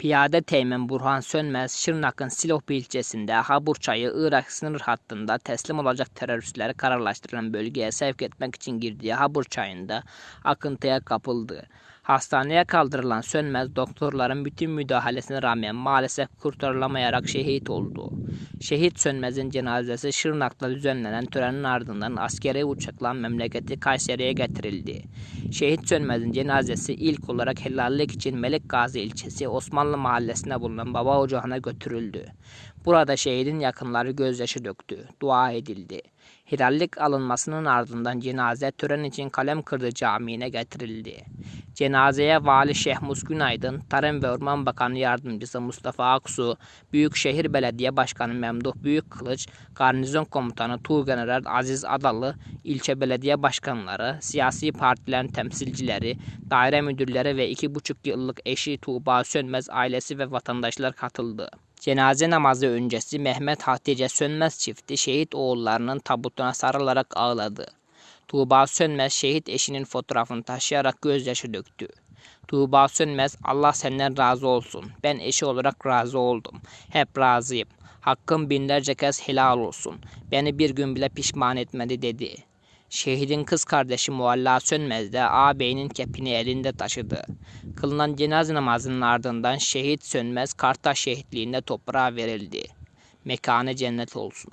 Piyade Teğmen Burhan Sönmez, Şırnak'ın Silopi ilçesinde Haburçay'ı Irak sınır hattında teslim olacak teröristleri kararlaştırılan bölgeye sevk etmek için girdiği Haburçay'ında akıntıya kapıldı. Hastaneye kaldırılan Sönmez doktorların bütün müdahalesine rağmen maalesef kurtarılamayarak şehit oldu. Şehit Sönmez'in cenazesi Şırnak'ta düzenlenen törenin ardından askeri uçakla memleketi Kayseri'ye getirildi. Şehit Sönmez'in cenazesi ilk olarak helallik için Melik Gazi ilçesi Osmanlı mahallesine bulunan baba ocağına götürüldü. Burada şehidin yakınları gözyaşı döktü, dua edildi. Helallik alınmasının ardından cenaze tören için Kalem Kırdı Camii'ne getirildi. Cenazeye Vali Şehmus Günaydın, Tarım ve Orman Bakanı Yardımcısı Mustafa Aksu, Büyükşehir Belediye Başkanı Memduh Büyükkılıç, Garnizon Komutanı Tuğgeneral Aziz Adalı, ilçe belediye başkanları, siyasi partilerin temsilcileri, daire müdürleri ve iki buçuk yıllık eşi Tuğba Sönmez ailesi ve vatandaşlar katıldı. Cenaze namazı öncesi Mehmet Hatice Sönmez çifti şehit oğullarının tabutuna sarılarak ağladı. Tuğba Sönmez şehit eşinin fotoğrafını taşıyarak gözyaşı döktü. Tuğba Sönmez Allah senden razı olsun. Ben eşi olarak razı oldum. Hep razıyım. Hakkım binlerce kez helal olsun. Beni bir gün bile pişman etmedi dedi. Şehidin kız kardeşi Mualla Sönmez de ağabeyinin kepini elinde taşıdı. Kılınan cenaze namazının ardından şehit Sönmez Kartaş şehitliğinde toprağa verildi. Mekanı cennet olsun.